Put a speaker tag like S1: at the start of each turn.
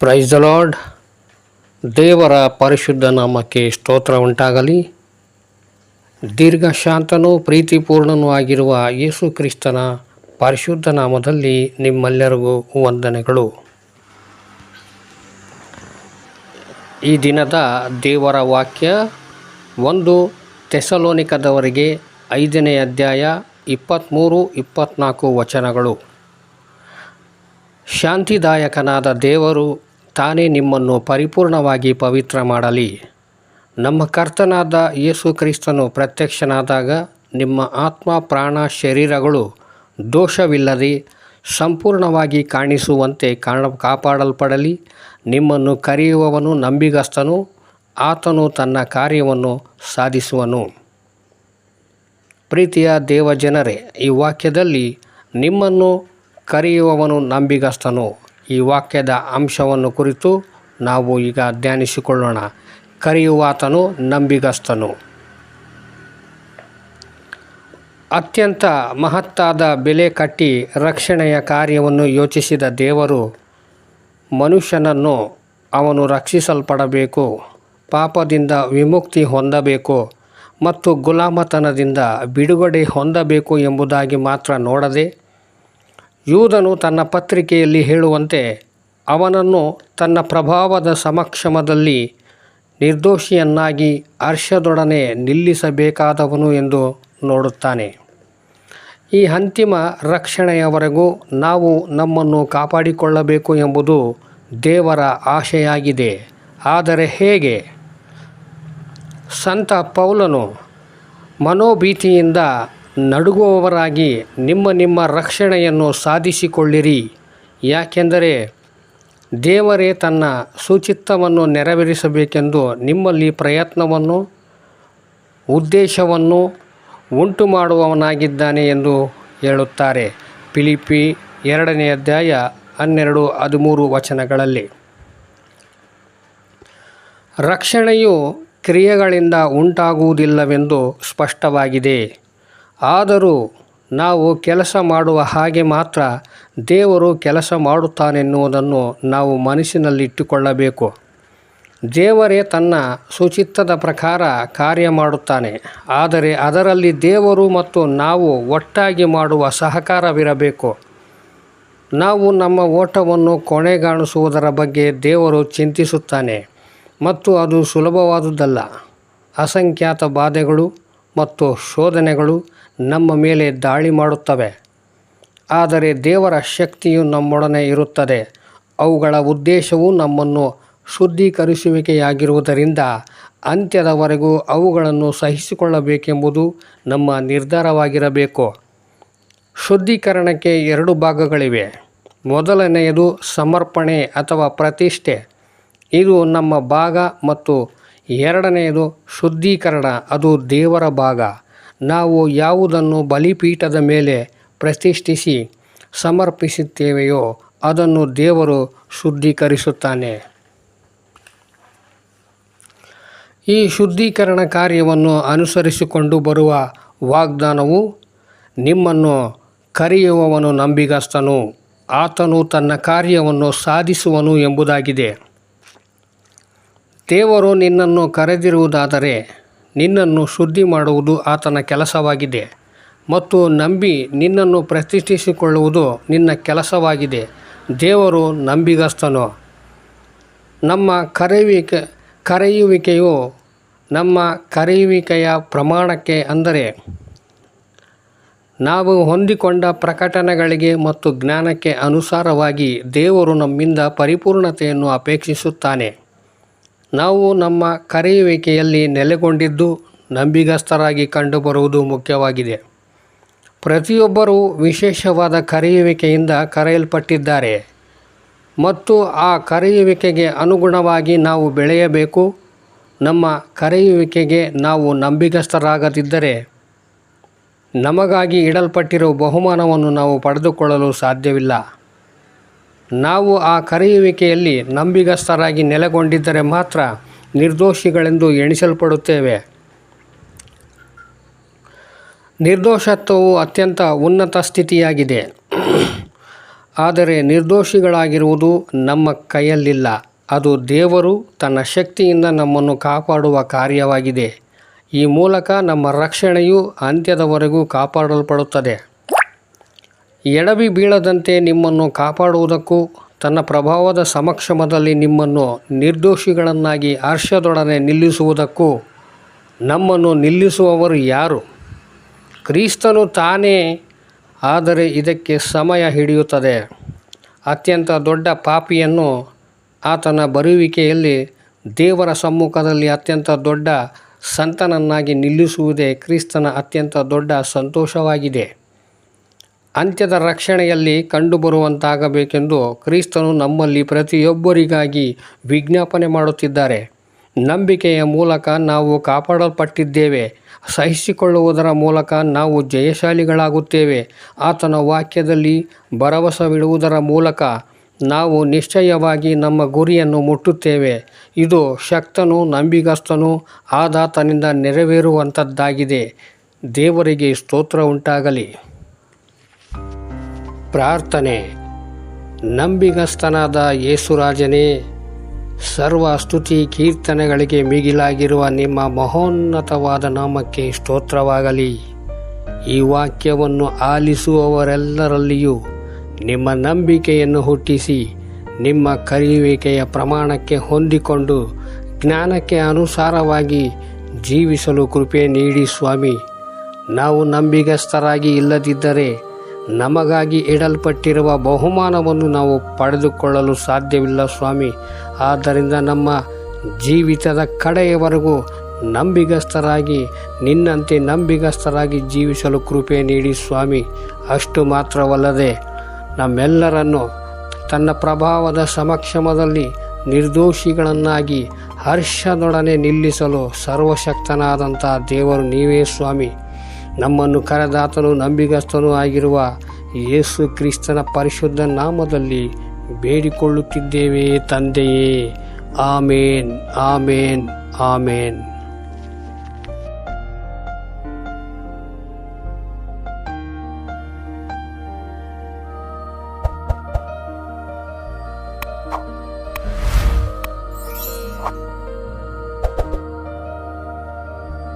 S1: Praise the lord ದೇವರ ಪರಿಶುದ್ಧ ನಾಮಕ್ಕೆ ಸ್ತೋತ್ರ ಉಂಟಾಗಲಿ. ದೀರ್ಘ ಶಾಂತನೂ ಪ್ರೀತಿಪೂರ್ಣನೂ ಆಗಿರುವ ಯೇಸು ಕ್ರಿಸ್ತನ ಪರಿಶುದ್ಧ ನಾಮದಲ್ಲಿ ನಿಮ್ಮೆಲ್ಲರಿಗೂ ವಂದನೆಗಳು. ಈ ದಿನದ ದೇವರ ವಾಕ್ಯ ಒಂದು ತೆಸಲೋನಿಕದವರಿಗೆ ಐದನೇ ಅಧ್ಯಾಯ ಇಪ್ಪತ್ತ್ಮೂರು ಇಪ್ಪತ್ತ್ನಾಲ್ಕು ವಚನಗಳು. ಶಾಂತಿದಾಯಕನಾದ ದೇವರು ತಾನೇ ನಿಮ್ಮನ್ನು ಪರಿಪೂರ್ಣವಾಗಿ ಪವಿತ್ರ ಮಾಡಲಿ. ನಮ್ಮ ಕರ್ತನಾದ ಯೇಸು ಕ್ರಿಸ್ತನು ಪ್ರತ್ಯಕ್ಷನಾದಾಗ ನಿಮ್ಮ ಆತ್ಮ, ಪ್ರಾಣ, ಶರೀರಗಳು ದೋಷವಿಲ್ಲದೆ ಸಂಪೂರ್ಣವಾಗಿ ಕಾಣಿಸುವಂತೆ ಕಾಣ, ಕಾಪಾಡಲ್ಪಡಲಿ. ನಿಮ್ಮನ್ನು ಕರೆಯುವವನು ನಂಬಿಗಸ್ತನು, ಆತನು ತನ್ನ ಕಾರ್ಯವನ್ನು ಸಾಧಿಸುವನು. ಪ್ರೀತಿಯ ದೇವಜನರೇ, ಈ ವಾಕ್ಯದಲ್ಲಿ ನಿಮ್ಮನ್ನು ಕರೆಯುವವನು ನಂಬಿಗಸ್ತನು. ಈ ವಾಕ್ಯದ ಅಂಶವನ್ನು ಕುರಿತು ನಾವು ಈಗ ಧ್ಯಾನಿಸಿಕೊಳ್ಳೋಣ. ಕರೆಯುವಾತನು ನಂಬಿಗಸ್ತನು. ಅತ್ಯಂತ ಮಹತ್ತಾದ ಬೆಲೆ ಕಟ್ಟಿ ರಕ್ಷಣೆಯ ಕಾರ್ಯವನ್ನು ಯೋಚಿಸಿದ ದೇವರು ಮನುಷ್ಯನನ್ನು ಅವನು ರಕ್ಷಿಸಲ್ಪಡಬೇಕು, ಪಾಪದಿಂದ ವಿಮುಕ್ತಿ ಹೊಂದಬೇಕು ಮತ್ತು ಗುಲಾಮತನದಿಂದ ಬಿಡುಗಡೆ ಹೊಂದಬೇಕು ಎಂಬುದಾಗಿ ಮಾತ್ರ ನೋಡದೆ ಯೂದನು ತನ್ನ ಪತ್ರಿಕೆಯಲ್ಲಿ ಹೇಳುವಂತೆ, ಅವನನ್ನು ತನ್ನ ಪ್ರಭಾವದ ಸಮಕ್ಷಮದಲ್ಲಿ ನಿರ್ದೋಷಿಯನ್ನಾಗಿ ಹರ್ಷದೊಡನೆ ನಿಲ್ಲಿಸಬೇಕಾದವನು ಎಂದು ನೋಡುತ್ತಾನೆ. ಈ ಅಂತಿಮ ರಕ್ಷಣೆಯವರೆಗೂ ನಾವು ನಮ್ಮನ್ನು ಕಾಪಾಡಿಕೊಳ್ಳಬೇಕು ಎಂಬುದು ದೇವರ ಆಶೆಯಾಗಿದೆ. ಆದರೆ ಹೇಗೆ? ಸಂತ ಪೌಲನು ಮನೋಭೀತಿಯಿಂದ ನಡುಗುವವರಾಗಿ ನಿಮ್ಮ ನಿಮ್ಮ ರಕ್ಷಣೆಯನ್ನು ಸಾಧಿಸಿಕೊಳ್ಳಿರಿ. ಯಾಕೆಂದರೆ ದೇವರೇ ತನ್ನ ಸುಚಿತ್ತವನ್ನು ನೆರವೇರಿಸಬೇಕೆಂದು ನಿಮ್ಮಲ್ಲಿ ಪ್ರಯತ್ನವನ್ನು, ಉದ್ದೇಶವನ್ನು ಉಂಟು ಮಾಡುವವನಾಗಿದ್ದಾನೆ ಎಂದು ಹೇಳುತ್ತಾರೆ. ಪಿಲಿಪಿ ಎರಡನೇ ಅಧ್ಯಾಯ ಹನ್ನೆರಡು ಹದಿಮೂರು ವಚನಗಳಲ್ಲಿ. ರಕ್ಷಣೆಯು ಕ್ರಿಯೆಗಳಿಂದ ಉಂಟಾಗುವುದಿಲ್ಲವೆಂದು ಸ್ಪಷ್ಟವಾಗಿದೆ. ಆದರೂ ನಾವು ಕೆಲಸ ಮಾಡುವ ಹಾಗೆ ಮಾತ್ರ ದೇವರು ಕೆಲಸ ಮಾಡುತ್ತಾನೆನ್ನುವುದನ್ನು ನಾವು ಮನಸ್ಸಿನಲ್ಲಿಟ್ಟುಕೊಳ್ಳಬೇಕು. ದೇವರೇ ತನ್ನ ಸುಚಿತ್ತದ ಪ್ರಕಾರ ಕಾರ್ಯ ಮಾಡುತ್ತಾನೆ. ಆದರೆ ಅದರಲ್ಲಿ ದೇವರು ಮತ್ತು ನಾವು ಒಟ್ಟಾಗಿ ಮಾಡುವ ಸಹಕಾರವಿರಬೇಕು. ನಾವು ನಮ್ಮ ಓಟವನ್ನು ಕೊನೆಗಾಣಿಸುವುದರ ಬಗ್ಗೆ ದೇವರು ಚಿಂತಿಸುತ್ತಾನೆ. ಮತ್ತು ಅದು ಸುಲಭವಾದುದಲ್ಲ. ಅಸಂಖ್ಯಾತ ಬಾಧೆಗಳು ಮತ್ತು ಶೋಧನೆಗಳು ನಮ್ಮ ಮೇಲೆ ದಾಳಿ ಮಾಡುತ್ತವೆ. ಆದರೆ ದೇವರ ಶಕ್ತಿಯು ನಮ್ಮೊಡನೆ ಇರುತ್ತದೆ. ಅವುಗಳ ಉದ್ದೇಶವು ನಮ್ಮನ್ನು ಶುದ್ಧೀಕರಿಸುವಿಕೆಯಾಗಿರುವುದರಿಂದ ಅಂತ್ಯದವರೆಗೂ ಅವುಗಳನ್ನು ಸಹಿಸಿಕೊಳ್ಳಬೇಕೆಂಬುದು ನಮ್ಮ ನಿರ್ಧಾರವಾಗಿರಬೇಕು. ಶುದ್ಧೀಕರಣಕ್ಕೆ ಎರಡು ಭಾಗಗಳಿವೆ. ಮೊದಲನೆಯದು ಸಮರ್ಪಣೆ ಅಥವಾ ಪ್ರತಿಷ್ಠೆ. ಇದು ನಮ್ಮ ಭಾಗ ಮತ್ತು ಎರಡನೆಯದು ಶುದ್ಧೀಕರಣ, ಅದು ದೇವರ ಭಾಗ. ನಾವು ಯಾವುದನ್ನು ಬಲಿಪೀಠದ ಮೇಲೆ ಪ್ರತಿಷ್ಠಿಸಿ ಸಮರ್ಪಿಸುತ್ತೇವೆಯೋ ಅದನ್ನು ದೇವರು ಶುದ್ಧೀಕರಿಸುತ್ತಾನೆ. ಈ ಶುದ್ಧೀಕರಣ ಕಾರ್ಯವನ್ನು ಅನುಸರಿಸಿಕೊಂಡು ಬರುವ ವಾಗ್ದಾನವು ನಿಮ್ಮನ್ನು ಕರೆಯುವವನು ನಂಬಿಗಸ್ತನು, ಆತನು ತನ್ನ ಕಾರ್ಯವನ್ನು ಸಾಧಿಸುವನು ಎಂಬುದಾಗಿದೆ. ದೇವರು ನಿನ್ನನ್ನು ಕರೆದಿರುವುದಾದರೆ ನಿನ್ನನ್ನು ಶುದ್ಧಿ ಮಾಡುವುದು ಆತನ ಕೆಲಸವಾಗಿದೆ ಮತ್ತು ನಂಬಿ ನಿನ್ನನ್ನು ಪ್ರತಿಷ್ಠಿಸಿಕೊಳ್ಳುವುದು ನಿನ್ನ ಕೆಲಸವಾಗಿದೆ. ದೇವರು ನಂಬಿಗಸ್ತನು. ನಮ್ಮ ಕರೆಯುವಿಕೆ, ಕರೆಯುವಿಕೆಯು ನಮ್ಮ ಕರೆಯುವಿಕೆಯ ಪ್ರಮಾಣಕ್ಕೆ ಅಂದರೆ ನಾವು ಹೊಂದಿಕೊಂಡ ಪ್ರಕಟಣೆಗಳಿಗೆ ಮತ್ತು ಜ್ಞಾನಕ್ಕೆ ಅನುಸಾರವಾಗಿ ದೇವರು ನಮ್ಮಿಂದ ಪರಿಪೂರ್ಣತೆಯನ್ನು ಅಪೇಕ್ಷಿಸುತ್ತಾನೆ. ನಾವು ನಮ್ಮ ಕರೆಯುವಿಕೆಯಲ್ಲಿ ನೆಲೆಗೊಂಡಿದ್ದು ನಂಬಿಗಸ್ತರಾಗಿ ಕಂಡುಬರುವುದು ಮುಖ್ಯವಾಗಿದೆ. ಪ್ರತಿಯೊಬ್ಬರೂ ವಿಶೇಷವಾದ ಕರೆಯುವಿಕೆಯಿಂದ ಕರೆಯಲ್ಪಟ್ಟಿದ್ದಾರೆ. ಮತ್ತು ಆ ಕರೆಯುವಿಕೆಗೆ ಅನುಗುಣವಾಗಿ ನಾವು ಬೆಳೆಯಬೇಕು. ನಮ್ಮ ಕರೆಯುವಿಕೆಗೆ ನಾವು ನಂಬಿಗಸ್ತರಾಗದಿದ್ದರೆ ನಮಗಾಗಿ ಇಡಲ್ಪಟ್ಟಿರುವ ಬಹುಮಾನವನ್ನು ನಾವು ಪಡೆದುಕೊಳ್ಳಲು ಸಾಧ್ಯವಿಲ್ಲ. ನಾವು ಆ ಕರೆಯುವಿಕೆಯಲ್ಲಿ ನಂಬಿಗಸ್ತರಾಗಿ ನೆಲೆಗೊಂಡಿದ್ದರೆ ಮಾತ್ರ ನಿರ್ದೋಷಿಗಳೆಂದು ಎಣಿಸಲ್ಪಡುತ್ತೇವೆ. ನಿರ್ದೋಷತ್ವವು ಅತ್ಯಂತ ಉನ್ನತ ಸ್ಥಿತಿಯಾಗಿದೆ. ಆದರೆ ನಿರ್ದೋಷಿಗಳಾಗಿರುವುದು ನಮ್ಮ ಕೈಯಲ್ಲಿಲ್ಲ. ಅದು ದೇವರು ತನ್ನ ಶಕ್ತಿಯಿಂದ ನಮ್ಮನ್ನು ಕಾಪಾಡುವ ಕಾರ್ಯವಾಗಿದೆ. ಈ ಮೂಲಕ ನಮ್ಮ ರಕ್ಷಣೆಯು ಅಂತ್ಯದವರೆಗೂ ಕಾಪಾಡಲ್ಪಡುತ್ತದೆ. ಎಡವಿ ಬೀಳದಂತೆ ನಿಮ್ಮನ್ನು ಕಾಪಾಡುವುದಕ್ಕೂ, ತನ್ನ ಪ್ರಭಾವದ ಸಮಕ್ಷಮದಲ್ಲಿ ನಿಮ್ಮನ್ನು ನಿರ್ದೋಷಿಗಳನ್ನಾಗಿ ಹರ್ಷದೊಡನೆ ನಿಲ್ಲಿಸುವುದಕ್ಕೂ, ನಮ್ಮನ್ನು ನಿಲ್ಲಿಸುವವರು ಯಾರು? ಕ್ರಿಸ್ತನು ತಾನೇ, ಆದರೆ ಇದಕ್ಕೆ ಸಮಯ ಹಿಡಿಯುತ್ತದೆ. ಅತ್ಯಂತ ದೊಡ್ಡ ಪಾಪಿಯನ್ನು ಆತನ ಬರುವಿಕೆಯಲ್ಲಿ ದೇವರ ಸಮ್ಮುಖದಲ್ಲಿ ಅತ್ಯಂತ ದೊಡ್ಡ ಸಂತನನ್ನಾಗಿ ನಿಲ್ಲಿಸುವುದೇ ಕ್ರಿಸ್ತನ ಅತ್ಯಂತ ದೊಡ್ಡ ಸಂತೋಷವಾಗಿದೆ. ಅಂತ್ಯದ ರಕ್ಷಣೆಯಲ್ಲಿ ಕಂಡುಬರುವಂತಾಗಬೇಕೆಂದು ಕ್ರಿಸ್ತನು ನಮ್ಮಲ್ಲಿ ಪ್ರತಿಯೊಬ್ಬರಿಗಾಗಿ ವಿಜ್ಞಾಪನೆ ಮಾಡುತ್ತಿದ್ದಾರೆ. ನಂಬಿಕೆಯ ಮೂಲಕ ನಾವು ಕಾಪಾಡಲ್ಪಟ್ಟಿದ್ದೇವೆ. ಸಹಿಸಿಕೊಳ್ಳುವುದರ ಮೂಲಕ ನಾವು ಜಯಶಾಲಿಗಳಾಗುತ್ತೇವೆ. ಆತನ ವಾಕ್ಯದಲ್ಲಿ ಭರವಸವಿಡುವುದರ ಮೂಲಕ ನಾವು ನಿಶ್ಚಯವಾಗಿ ನಮ್ಮ ಗುರಿಯನ್ನು ಮುಟ್ಟುತ್ತೇವೆ. ಇದು ಶಕ್ತನು ನಂಬಿಗಸ್ತನು ಆದಾತನಿಂದ ನೆರವೇರುವಂಥದ್ದಾಗಿದೆ ದೇವರಿಗೆ ಸ್ತೋತ್ರ ಉಂಟಾಗಲಿ. ಪ್ರಾರ್ಥನೆ. ನಂಬಿಗಸ್ತನಾದ ಯೇಸುರಾಜನೇ, ಸರ್ವ ಸ್ತುತಿ ಕೀರ್ತನೆಗಳಿಗೆ ಮಿಗಿಲಾಗಿರುವ ನಿಮ್ಮ ಮಹೋನ್ನತವಾದ ನಾಮಕ್ಕೆ ಸ್ತೋತ್ರವಾಗಲಿ. ಈ ವಾಕ್ಯವನ್ನು ಆಲಿಸುವವರೆಲ್ಲರಲ್ಲಿಯೂ ನಿಮ್ಮ ನಂಬಿಕೆಯನ್ನು ಹುಟ್ಟಿಸಿ, ನಿಮ್ಮ ಕರೆಯುವಿಕೆಯ ಪ್ರಮಾಣಕ್ಕೆ ಹೊಂದಿಕೊಂಡು, ಜ್ಞಾನಕ್ಕೆ ಅನುಸಾರವಾಗಿ ಜೀವಿಸಲು ಕೃಪೆ ನೀಡಿ ಸ್ವಾಮಿ. ನಾವು ನಂಬಿಗಸ್ಥರಾಗಿ ಇಲ್ಲದಿದ್ದರೆ ನಮಗಾಗಿ ಇಡಲ್ಪಟ್ಟಿರುವ ಬಹುಮಾನವನ್ನು ನಾವು ಪಡೆದುಕೊಳ್ಳಲು ಸಾಧ್ಯವಿಲ್ಲ ಸ್ವಾಮಿ. ಆದ್ದರಿಂದ ನಮ್ಮ ಜೀವಿತದ ಕಡೆಯವರೆಗೂ ನಂಬಿಗಸ್ತರಾಗಿ ನಿನ್ನಂತೆ ನಂಬಿಗಸ್ತರಾಗಿ ಜೀವಿಸಲು ಕೃಪೆ ನೀಡಿ ಸ್ವಾಮಿ. ಅಷ್ಟು ಮಾತ್ರವಲ್ಲದೆ ನಮ್ಮೆಲ್ಲರನ್ನು ತನ್ನ ಪ್ರಭಾವದ ಸಮಕ್ಷಮದಲ್ಲಿ ನಿರ್ದೋಷಿಗಳನ್ನಾಗಿ ಹರ್ಷದೊಡನೆ ನಿಲ್ಲಿಸಲು ಸರ್ವಶಕ್ತನಾದಂಥ ದೇವರು ನೀವೇ ಸ್ವಾಮಿ. ನಮ್ಮನ್ನು ಕರೆದಾತನು ನಂಬಿಗಸ್ತನೂ ಆಗಿರುವ ಯೇಸು ಕ್ರಿಸ್ತನ ಪರಿಶುದ್ಧ ನಾಮದಲ್ಲಿ ಬೇಡಿಕೊಳ್ಳುತ್ತಿದ್ದೇವೆ ತಂದೆಯೇ. ಆಮೇನ್ ಆಮೇನ್ ಆಮೇನ್.